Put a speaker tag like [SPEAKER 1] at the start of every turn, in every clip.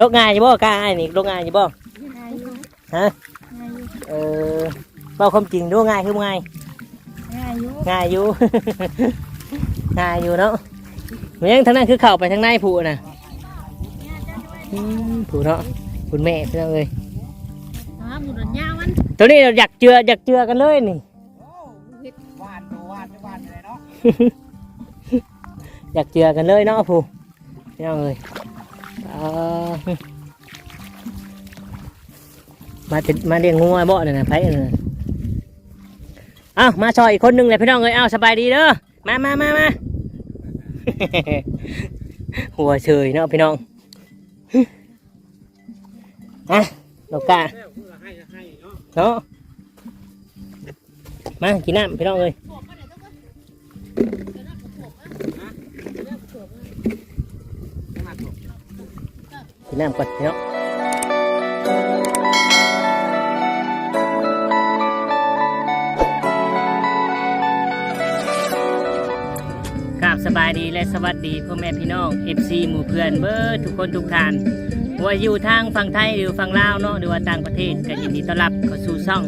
[SPEAKER 1] ลกง่ายอยู่บ่กล้าอ้ายนี่ลกง่ายอยู่บ่
[SPEAKER 2] ง่ายอยู่
[SPEAKER 1] ฮะ
[SPEAKER 2] ง่ายอยู่
[SPEAKER 1] เออเว้าความจริงดูง่ายคือบ่ง่าย
[SPEAKER 2] ง่ายอยู่
[SPEAKER 1] ง่ายอยู่ ง่ายอยู่เนาะเหมือนทางนั้นคือเข้าไปทางในผู้น่ะอืมผู้เนาะคุณแม่เพื่อนเลย
[SPEAKER 2] อ๋อหมุนยาวมัน
[SPEAKER 1] ตัวนี้เราอยากเจืออยากเจือกันเลยนี่
[SPEAKER 3] วานดูวานดูวานอะไรเนาะ
[SPEAKER 1] อยากเจือกันเลยเนาะผู้พี่น้องเลยเอ่อ มาติดมาเลี้ยงงูไอ้บ่เนี่ยนะไผ่เนี่ยเอ้ามาซอยอีกคนหนึงเลยพี่น้องเลยเอ้าสบายดีเด้อมามามามาหัวเฉยเนาะพี่น้องอะดอกกา
[SPEAKER 3] ให้ให้เนาะ
[SPEAKER 1] เนาะมากินน้ำพี่น้องเลย น้ำก่อนพี่น้องครับสบายดีและสวัสดีพ่อแม่พี่น้อง FC หมู่เพื่อนเบอร์ทุกคนทุกท่านว่าอยู่ทางฝั่งไทยหรือฝั่งลาวเนาะหรือว่าต่างประเทศก็ยินดีต้อนรับเข้าสู่ช่อง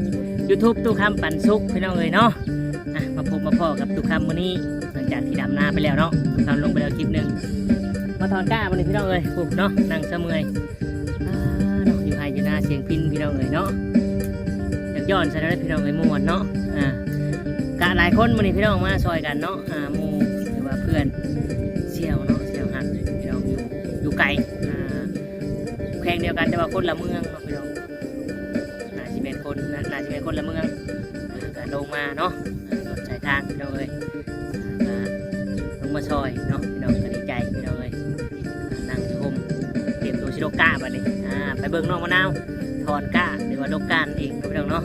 [SPEAKER 1] YouTube ตู้คำปันสุขพี่น้องเลยเนาะะมาพบมาพ่อกับตู้คำวันนี้หลังจากที่ดำนาไปแล้วเนาะตู้คำลงไปแล้วคลิปหนึ่ง ถอนก้าวันนี้พี่น้องเลยปุบเนาะนั่งเสมอยอ่าเนาะอยู่ไฮยนาเสียงพินพี่น้องเลยเนาะอยากย้อนใส่ได้พี่น้องเลยมวนเนาะอ่ากะหลายคนวันนี้พี่น้องมาซอยกันเนาะอ่ามูหรือว่าเพื่อนเสี่ยวเนาะเสี่ยวหักพี่น้องอยู่อยู่ไกลอ่าแข่งเดียวกันแต่ว่าคนละเมืองเนาะพี่น้องน่าจะเป็นคนน่านาจะเป็นคนละเมืองอ่าก็ลงมาเนาะอ่ารถสายทางพี่น้องเอ้ยลงมาซอยเนาะ ก้าบัดนี้อ่าไปเบิ่งน้องมะนาวถอนก้าหรือว่าโลกการเองพี่น้องเนาะ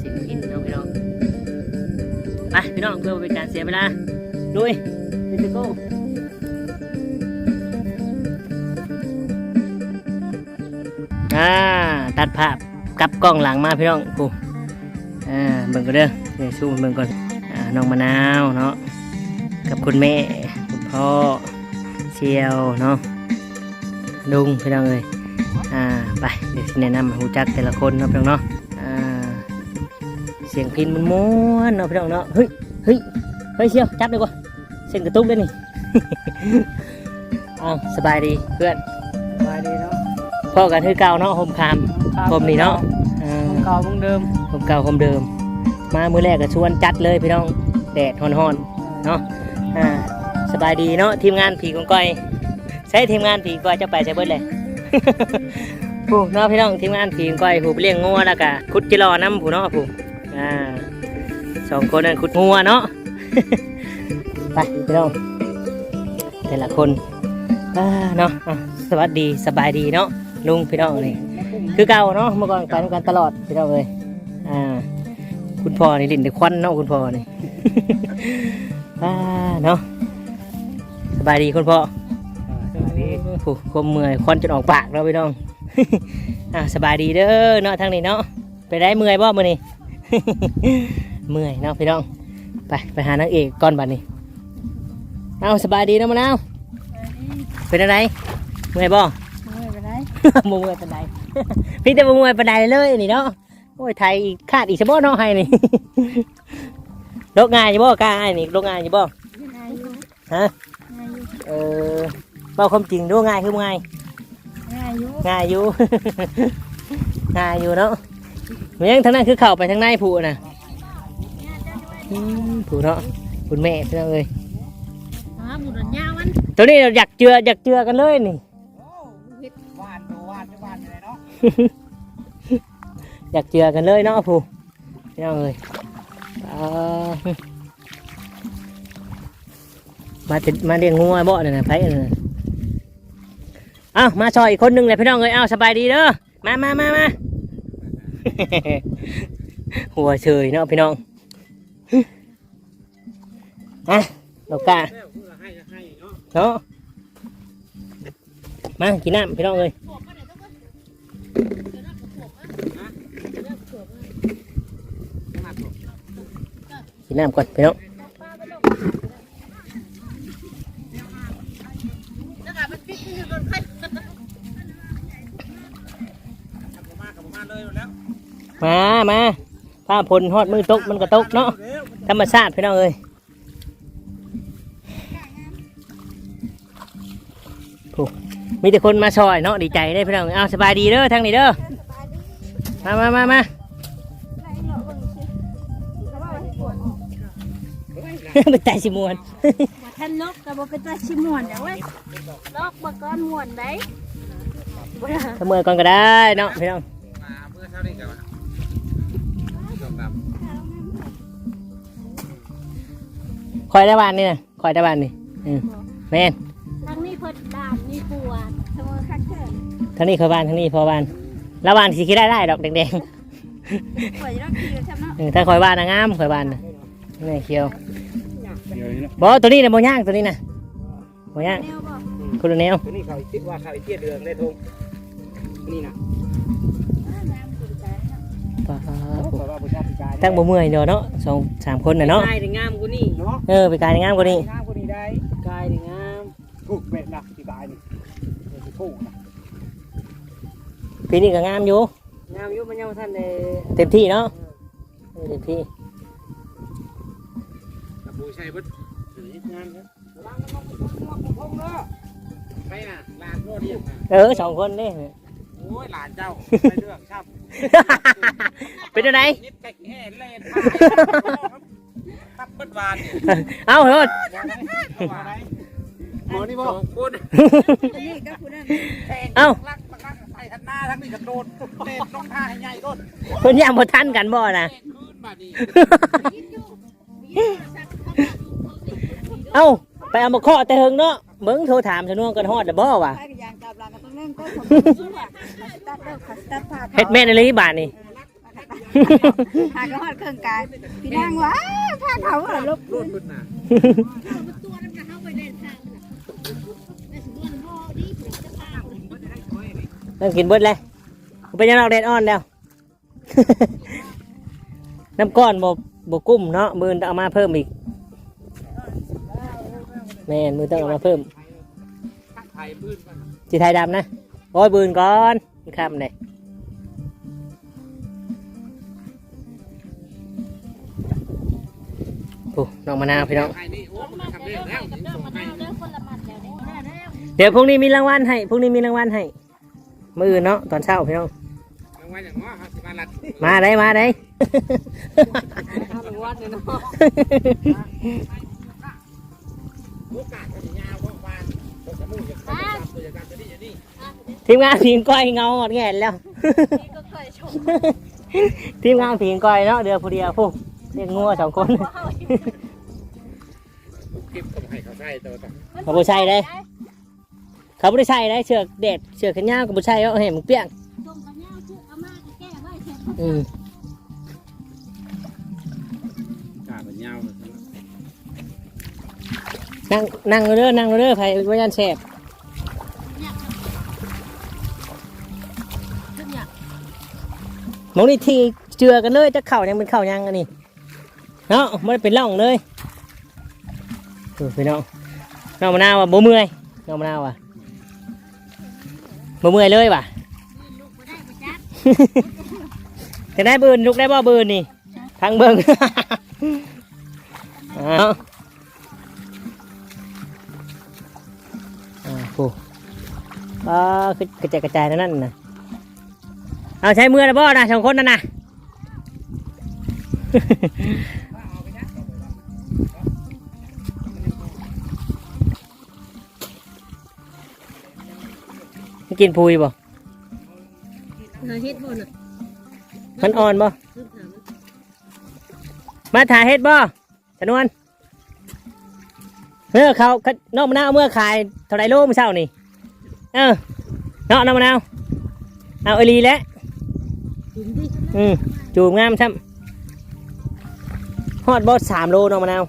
[SPEAKER 1] สิ่งพินเนาะพี่น้องไปพี่น้องเพื่อเป็นการเสียเวลาลุย let's go อ่าตัดภาพกลับกล้องหลังมาพี่น้องกูอ่าเบิ่งก็เด้อเดี๋ยวซูมเบิ่งก่อนอ่าน้องมะนาวเนาะกับคุณแม่คุณพ่อเชียวเนาะ ลุงพี่น้องเอ้ยอ่าไปเดี๋ยวสิแนะนำให้รู้จักแต่ละคนเนาะพี่น้องเนาะอ่าเสียงพินมันม้วนเนาะพี่น้องเนาะเฮ้ยเฮ้ยเฮ้ยเชียวจับเลยกว่าเส้นกระตุกด้วยนี่อ้าวสบายดีเพื่อน
[SPEAKER 3] สบายดีเนาะ
[SPEAKER 1] พ่อกันคือเก่าเนาะโฮมคามโฮมนี่เนาะอ่า
[SPEAKER 3] เก่าคงเดิม
[SPEAKER 1] โฮมเก่าโฮมเดิม มามือแรกก็ชวนจัดเลยพี่น้องแดดฮ้อนๆเนาะอ่าสบายดีเนาะทีมงานผีกองก้อย ใช้ทีมงานผีก้อยจะไปใช้เบิดเลยผู้เนาะพี่น้องทีมงานผีก้อยผู้เลี้ยงงัวแล้วก็ขุดจิรอน้ำผู้เนาะผู้อ่าสองคนนั้นขุดงัวเนาะไปพี่น้องแต่ละคนเนาะอะสวัสดีสบายดีเนาะลุงพี่น้องนี่คือเก่าเนาะเมื่อก่อนไปด้วยกันตลอดพี่น้องเลยอ่าคุณพ่อนี่ลิ้นแต่ควันเนาะคุณพ่อนี่อ่าเนาะสบายดีคุณพ่อ
[SPEAKER 3] บายดี
[SPEAKER 1] โอ้โหความเมื่อยควันจนออกปากเราพี่น้อง อ่าสบายดีเด้อเนาะทางนี้เนาะไปได้เมื่อยบ่มื้อนี้ เมื่อยเนาะพี่น้อง ไปไปหานางเอกก่อนบัดนี้เอาสบายดีเนาะมะนาวเป็นอะไรเมื่อยบ่
[SPEAKER 2] ไม่เป็นไร
[SPEAKER 1] บ่เมื่อยปานใด พี่แต่บ่เมื่อยปานใดเลยนี่เนาะโอ้ยไทยอีกคาดอีกซะบ่เนาะให้นี่ โลกง่ายอยู่บ่กล้าอ้ายนี่โลกง่ายอยู่บ่
[SPEAKER 2] ง่ายอยู่
[SPEAKER 1] ฮะ
[SPEAKER 2] ง่ายอยู่
[SPEAKER 1] เออ เว้าความจริงดูง่ายคือบ่ง่าย
[SPEAKER 2] ง่ายอยู่
[SPEAKER 1] ง่ายอยู่ ง่ายอยู่เนาะเหมือนทางนั้นคือเข้าไปทางในผู้น่ะอืมผู้เนาะคุณแม่เพื่อนเลย
[SPEAKER 2] อ๋อหมุนยาวมัน
[SPEAKER 1] ตัวนี้เราอยากเจืออยากเจือกันเลยนี่
[SPEAKER 3] วานดูวานดูวานอะไรเนาะ
[SPEAKER 1] อยากเจือกันเลยเนาะผู้พี่น้องเลยเอ่อมาติดมาเลี้ยงงูไอ้บ่เนี่ยนะไผ่เนี่ยเอ้ามาซอยอีกคนหนึงเลยพี่น้องเลยเอ้าสบายดีเด้อมามามามา หัวเฉยเนาะพี่น้องอะดอกกา
[SPEAKER 3] เนาะ
[SPEAKER 1] เนาะมากินน้ำพี่น้องเลย
[SPEAKER 3] กิ
[SPEAKER 1] นน้ำก่อนพี่น้อง
[SPEAKER 2] มา
[SPEAKER 1] มาผ้าพลฮอดมือตกมันก็ตกเนาะธรรมชาติพี่น้องเอ้ยผู้มีแต่คนมาซอยเนาะดีใจได้อพี่น้องเอาสบายดีเด้อทางนี้เด้อมามามามาเป็นใจสิมวน
[SPEAKER 2] ว่าท่านลกก็บ่เป็นตาชิม่วนเด้อเว้ยลอกบ่ก่อนม่วนได้บ่ได้
[SPEAKER 1] ถ้าเมื่อยก่อนก็ได้เนาะพี่น้อง
[SPEAKER 3] มาเมื่อเท่านี้กั
[SPEAKER 1] คอยได้บ้านนี่นะคอยได้บ้านนี่อืมแม่น
[SPEAKER 2] ทางนี้เพิ่นด่านนี่ปวดเสมอคักเถิน
[SPEAKER 1] ทางนี้เขาบ้านทางนี้พอบ้านแล้วบ้านสิคิดได้ได้ดอกแดง
[SPEAKER 2] ปวดอยู่แล้วคือซั่นเนาะ
[SPEAKER 1] ๆเออถ้าคอยบ้านนะงามคอยบ้านนะนี่เขียว
[SPEAKER 3] เดี๋ยวนี้เนาะ
[SPEAKER 1] บอตัวนี้นะโมย่างตัวนี้นะโมย่าง
[SPEAKER 2] แนวบ่
[SPEAKER 1] คุณแนว
[SPEAKER 3] ตัวนี้เขาคิดว่าเขาไอ้เตี้ยเดืองได้ทงนี่นะ
[SPEAKER 1] ตั้งบ่เมื่อยเดียวเนาะสองสามคนน่ะเนาะ
[SPEAKER 3] กายงามกูนี่เนาะ
[SPEAKER 1] เออไปกายงามกว่านี้
[SPEAKER 3] งามกูนี่ได้กายงามถูกเป็ดนะที่กายนี่ถูกนะ
[SPEAKER 1] ปีนี้ก็งามอยู่
[SPEAKER 3] งามอยู่มันยังท่านได้
[SPEAKER 1] เต็มที่เนาะเออเต็มที่
[SPEAKER 3] กับผู้ชายเบิดงามครับระวังมันมันมันพงเนาะไปน่ะลานโน่นนี่นะ
[SPEAKER 1] เออสองคนนี่
[SPEAKER 3] โอ้ยหลานเจ้าไปเรื่องครับ
[SPEAKER 1] เป็นจังได
[SPEAKER 3] นิดแก่แห่เล่นตับเบิดวาน
[SPEAKER 1] เอ้าโทษ
[SPEAKER 3] หมอนี่บ่คุณ
[SPEAKER 2] อันนี้ก็ผู้นั้น
[SPEAKER 1] เอ้า
[SPEAKER 3] ลักลักใส่ทันหน้าทั้งนี้กับโดนเตะต้องท่าให้ใหญ่ต้น
[SPEAKER 1] เพิ่นย่างบ่ทันกันบ่นะ
[SPEAKER 3] เตะคืนมาดี
[SPEAKER 1] เอ้าไปเอามาเคาะแต่เฮิงเนาะเบิ่งโทรถามชนวนกันฮอดแล้วบ่วะ
[SPEAKER 2] ไปอย่างกับหลังก็ต้องเล่นก็ผมตัดเด้อค่ะตัดผ้า
[SPEAKER 1] เฮ็ดแม่นอะไรบาทนี่
[SPEAKER 2] หากระหอดเครื่องกายพี่นางว่าผ้าเขาอะลบ
[SPEAKER 3] รูดขึ้นน่ะ
[SPEAKER 1] นั่งกินเบิดเลยเป็นยังดอกแดดอ่อนแล้ว น้ำก้อนบ่บ่กุ้มเนาะมือต้องเอามาเพิ่มอีก แม่นมือต้องเอามาเพิ่ม
[SPEAKER 3] ไทยพื้นมัน
[SPEAKER 1] จีไทยดำนะ โอ้ยบืนก่อนคำเลยผู้น้องมะนาวพี่น้อง
[SPEAKER 3] ไทยนี่โอ้มันทำเรื่องแล้วนี่ส่งให้
[SPEAKER 1] เดี๋ยวพรุ่งนี้มีรางวัลให้พรุ่งนี้มีรางวัลให้ มืออนเนาะตอนเช้าพี่น้อง
[SPEAKER 3] รางวัลอย่างว่าครับสิมาลัด
[SPEAKER 1] มาได้มาได้
[SPEAKER 3] รางวัลเนี่ยเนาะโอกาสจะยาวกว่าผมจะมุ่งจะ ทำตัวอย่างการจะนี่อย่างนี้
[SPEAKER 1] ทีมงานผีงก้อยเงาหมดแง่แล้ว
[SPEAKER 2] นี่ก็เคยชม
[SPEAKER 1] ทีมงานผีงก้อยเนาะเดือผู้เดียวผู้เรียกงัวสองคน
[SPEAKER 3] คลิปก็ให้เขาใช้ตัวต่อ
[SPEAKER 1] เขาบ่ใช่เลยเขาไม่ได้ใช่เลยเชือกเด็ดเชือกขนยาวกับบ่ใช่เอาเห็นมันเปี้ยง
[SPEAKER 2] ส่งกันยาวชื่ออาม่าก็แก้ไว้เสร็จ
[SPEAKER 1] อืม
[SPEAKER 3] กาดยาว
[SPEAKER 1] นั่งนั่งเด้อนั่งเด้อไผว่ายันแสบ มองนี่ทีเจือกันเลยจะเข่ายังเป็นเข่ายังอันนี้เนาะไม่ได้เป็นร่องเลยเออพี่น้องน้องมะนาวว่ะบ่เมื่อยน้องมะนาวว่ะบ่เมื่อยเลยว่ะ
[SPEAKER 2] ได้บ่จับ
[SPEAKER 1] จะได้บืนลุกได้บ่บืนนี่ทางเบิ่งเอาอ่าโอ้อ่าคือกระจายกระจายนั่นน่ะ เอาใช้มือนะบ่นะสองคนนั่นนะกินพุยบ่
[SPEAKER 2] หาเฮ็ดบ่น่ะ
[SPEAKER 1] มันอ่อนบ่
[SPEAKER 2] ขึ้นถาม
[SPEAKER 1] มาถ่ายเฮ็ดบ่จำนวนเออเขาเขานอกมะนาวเอาเมื่อขายเท่าไรโลมื้อเช้านี่ เออเนาะนอกมะนาว เอาเอหลีแล้ว
[SPEAKER 2] กินดิ
[SPEAKER 1] อืมจูบงามซ้ำฮอดบ่สามโลนอกมะนาว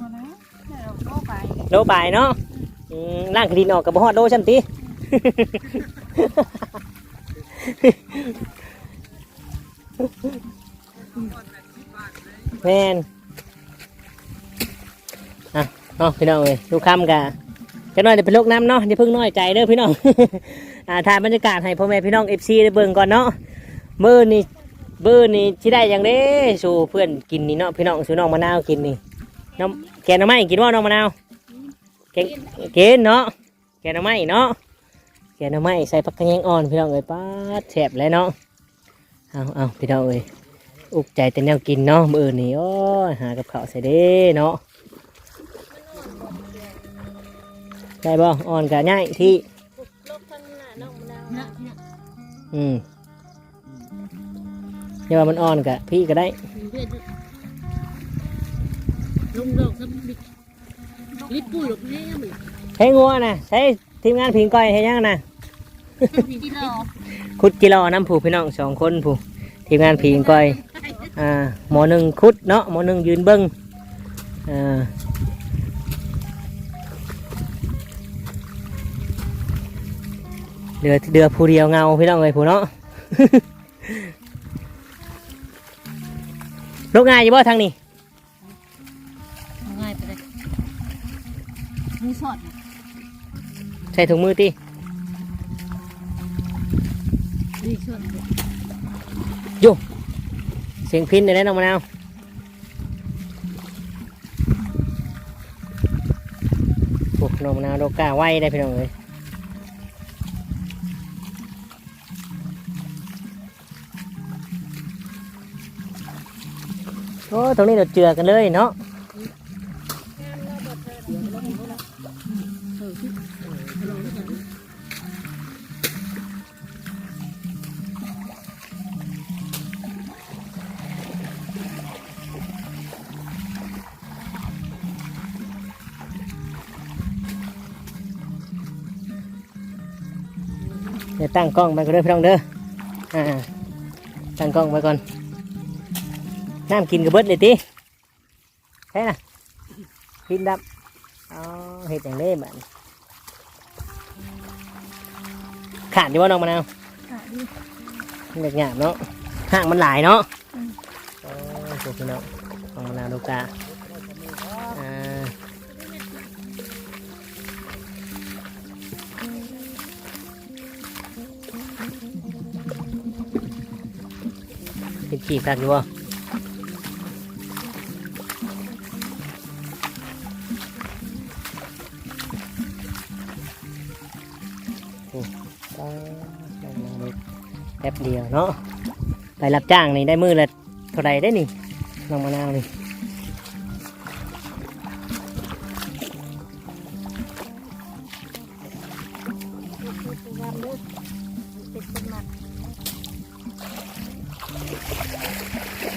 [SPEAKER 2] บ่นะเดี๋ยวเราก็ไป
[SPEAKER 1] โลปลายเนาะอืมล่างคดีนออกกับบ่ฮอดโลซ้ำติ แม่นอะเนาะพี่น้องเอ้ยดูคำกะจะน้อยเดี๋ยวเป็นโรคน้ำเนาะอย่าเพิ่งน้อยใจเด้อพี่น้อง อ่าถ่ายบรรยากาศให้พ่อแม่พี่น้องเอฟซีได้เบิ่งก่อนเนาะมื้อนี่เบื้อนี่ที่ได้ย่างเด้สู่เพื่อนกินนี่เนาะพี่น้องสู่น้องมะนาวกินนี่น้ำแกงน้ำไม้กินว่าน้องมะนาวแกงกินเนาะแกงน้ำไม้เนาะแกงน้ำไม้ใส่ผักกระเยงอ่อนพี่น้องเอ้ยป้าแซ่บเลยเนาะเอาเอาพี่น้องเอ้ยอุกใจแต่แนวกินเนาะมือนี้โอ้ยหากับข้าวใส่เด้เนาะได้บ่อ่อนกะง่ายที่
[SPEAKER 2] องมะนาวนะ
[SPEAKER 1] อืมเดี๋ยวามันอ่อนกะพี่ก็ได้
[SPEAKER 2] ลงดอกสมิลิปปุยหลบแน่มึง
[SPEAKER 1] ใช้งัวนะใช้ทีมงานพิงก้อยให้ยังนะ
[SPEAKER 2] ที่รอ
[SPEAKER 1] คุดกิโลน้ำผูพี่น้องสองคนผูทีมงานพิงก้อยอ่าหมอหนึ่งคุดเนาะหมอหนึ่งยืนเบิ้งอ่าเดือเดือผู้เดียวเงาพี่น้องเลยผู้เนาะ ลูกง่ายอยู่บ่ทางนี้
[SPEAKER 2] ง่ายไปเลยมือสอด
[SPEAKER 1] ใส่ถุงมือตี
[SPEAKER 2] นี่สอด
[SPEAKER 1] เสียงพินได้น้องมะนาวโอ้น้องมะนาวโดกล้าไว้ได้พี่น้องเลย โอ้ตรงนี้เราเจือกันเลยเนาะเดี๋ยวตั้งกล้องไปก็ได้อพี่น้องเด้อ อ่า ตั้งกล้องไว้ก่อน น้ำกินกับเบิดเลยตีใช่น่ะพินดับเอ๋อเห็ดอย่างเล่มอะขาดอยู่ว่าน้องมะนาว
[SPEAKER 2] ค่ะดี
[SPEAKER 1] เล็กหยาบเนาะห่างมันหลายเนาะโอ้ยพวกพี่น้องน้องมะนาวลูกกาอ่าเป็นขี้คักอยู่บ่ บเดียวเนาะไปรับจ้างนี่ได้มือละเท่าไรได้นี่น้องมะนาวนี่
[SPEAKER 2] งามเลยเป็นสมัคร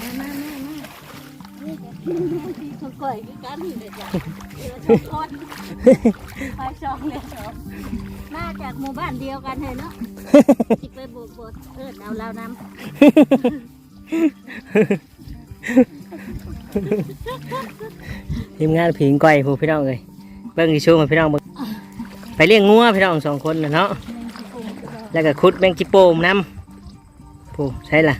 [SPEAKER 2] มามามามานี่เขาก่อยกันเลยจ้ะเดี๋ยวสองคนไปสองเลยสองมาจากหมู่บ้านเดียวกันเลยเนาะ ที่ไปโบกโบกเอิญเอาเรานำ
[SPEAKER 1] ทีมงานผิงก้อยผู้พี่น้องเลยเบิ้งอีชูมาพี่น้องเบิ่งไปเลี้ยงงัวพี่น้องสองคนนะเนาะแล้วก็คุดแมงจิโปมน้ำผู้ใช่ล่ะ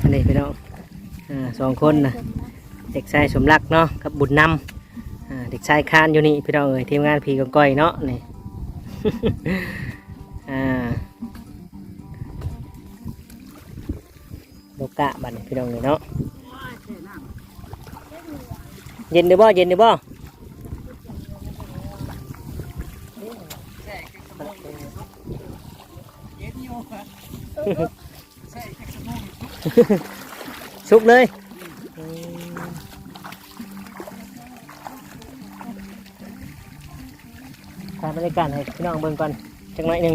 [SPEAKER 1] อันนี้พี่น้องอ่าสองคนนะเด็กชายสมรักเนาะกับบุญนำ ด็กชายคานอยู่นี่พี่น้องเอ้ยทีมงานผีกับก้อยเนาะนี่ อ่าโลกะบัดนพี่น้องเลยเนาะเย็นหรือบ่เย็นหรือบ่สุกเลย บรรยากาศให้พี่น้องเบิ่งก่อนจังหน่อยหนึ่ง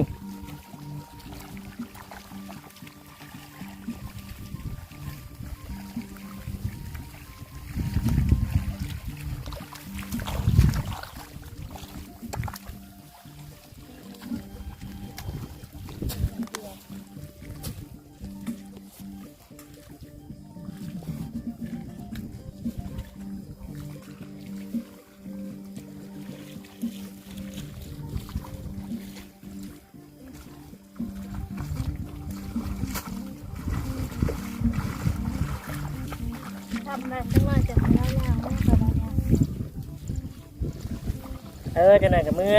[SPEAKER 2] เออจะไห
[SPEAKER 1] น่อยกับมือ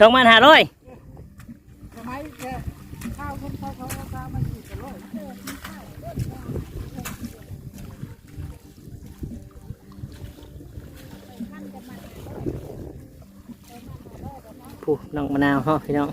[SPEAKER 1] Xong bạn
[SPEAKER 2] hạt rồi. phù nòng mà nào thôi, không?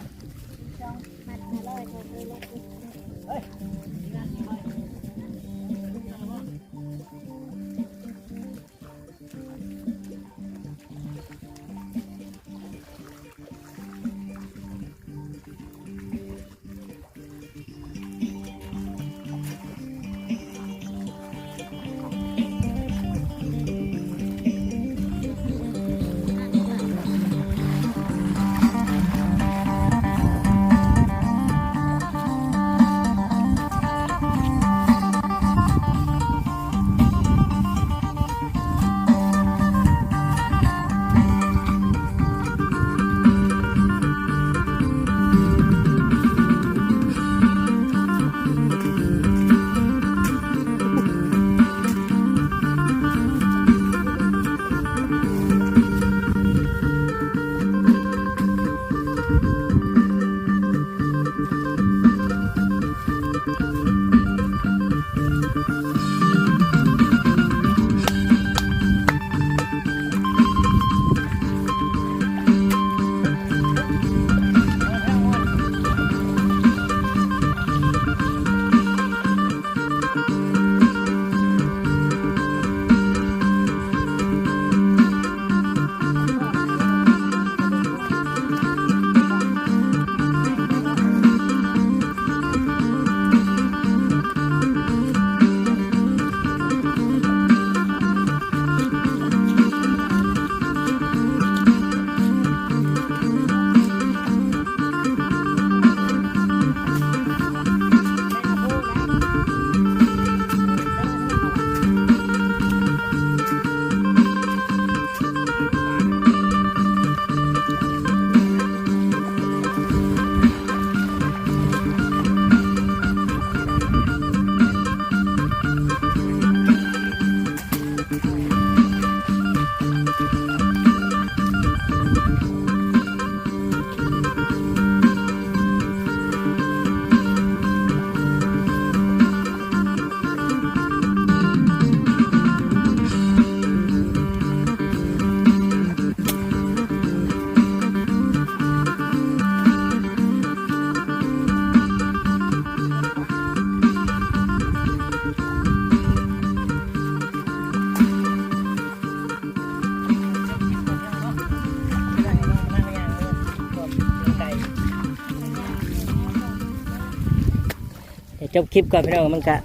[SPEAKER 2] บคลิ
[SPEAKER 3] ปก่อ
[SPEAKER 2] น
[SPEAKER 1] พี่น้องมันกะ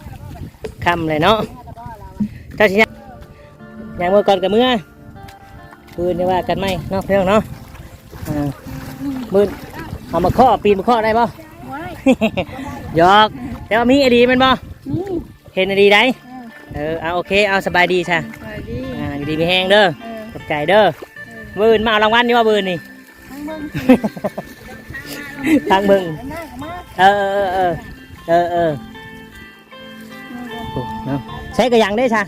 [SPEAKER 1] ค่ำเลยเนาะเจ้าชิญอย่างเมื่อก่อนกับเมื่อปืนนี่ว่ากันไหมเนาะพี่น้องเนาะอ่ามือเอามาข้อปีนมาข้อได้ป่
[SPEAKER 2] ว้าย
[SPEAKER 1] หยอกแต่ว่ามีไอดีแมันบ่
[SPEAKER 2] นี่
[SPEAKER 1] เห็นไอดีได้
[SPEAKER 2] เออ
[SPEAKER 1] เออเอาโอเคเอาสบายดีช่ะ
[SPEAKER 2] สวัสดี
[SPEAKER 1] อ่าอยู่ดีมีแห้งเด้อ
[SPEAKER 2] เออ
[SPEAKER 1] ขอบใจเด้อบืนมาเอารางวัลนี่ว่าบืนนี่
[SPEAKER 2] ทั้งเบิ่ง
[SPEAKER 1] ทางมึง
[SPEAKER 2] หน้ากับมา
[SPEAKER 1] เออเออเออ เออเออโอ้เนาะใช้กระยังได้ช่ะ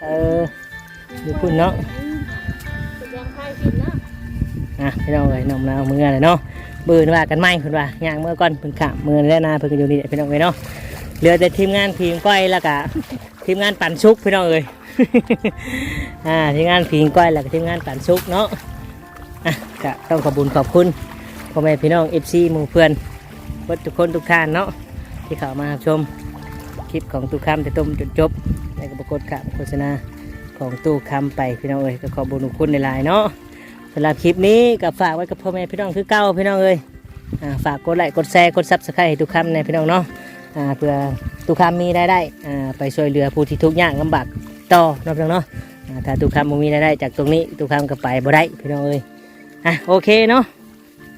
[SPEAKER 1] เอออยู่คุณเนาะ
[SPEAKER 2] แสดงไทยสินเนาะ
[SPEAKER 1] อะพี่น้องเลยน้องนาเอามือเลยเนาะบืนว่ากันไหมคุณว่าย่างเมื่อก่อนเพิ่นขามมือแล้วนาเพิ่นก็อยู่นี่แหละพี่น้องเลยเนาะเหลือแต่ทีมงานพีงก้อยแล้วก็ทีมงานปั่นชุกพี่น้องเลยอ่าทีมงานพีงก้อยแล้วก็ทีมงานปั่นชุกเนาะอะก็ต้องขอบคุญขอบคุณพ่อแม่พี่น้องเอฟซีหมู่เพื่อน เพื่อนทุกคนทุกท่านเนาะที่เข้ามาชมคลิปของตู้คำแต่ต้มจนจบในกระปรากฏข่าวโฆษณาของตู้คำไปพี่น้องเอ้ยก็ขอบุญคุณในลายเนาะสำหรับคลิปนี้ก็ฝากไว้กับพ่อแม่พี่น้องคือเก้าพี่น้องเอ้ยฝากกดไลค์กดแชร์กดซับสไครต์ให้ทุกคำในพี่น้องเนาะเพื่อทุกคำมีรายได้ไปช่วยเหลือผู้ที่ทุกข์ยากลำบากต่อนะพี่น้องเนาะอ่าถ้าทุกคำบ่มีรายได้จากตรงนี้ทุกคำก็ไปบ่ได้พี่น้องเอ้ยอะโอเคเนาะ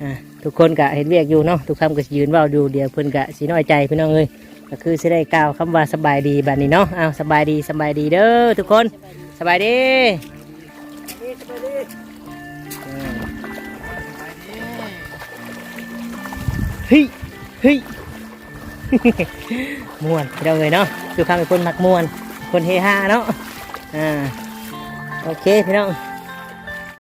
[SPEAKER 1] อ่า ทุกคนก็เห็นเวียกอยู่เนาะทุกคำก็ยืนเว่าดูเดียวเพิ่อนก็สีน้อยใจพี่น้องเอ้ยก็คือสิได้กล่าวคำว่าสบายดีแบบนี้เนาะเอ้าสบายดีสบายดีเด้อทุกคนสบายดีเฮ้ยเฮ้ยมวนเราเลยเนาะคือข้งเป็นคนมักมวนคนเฮฮาเนาะอ่าโอเคพี่น้อง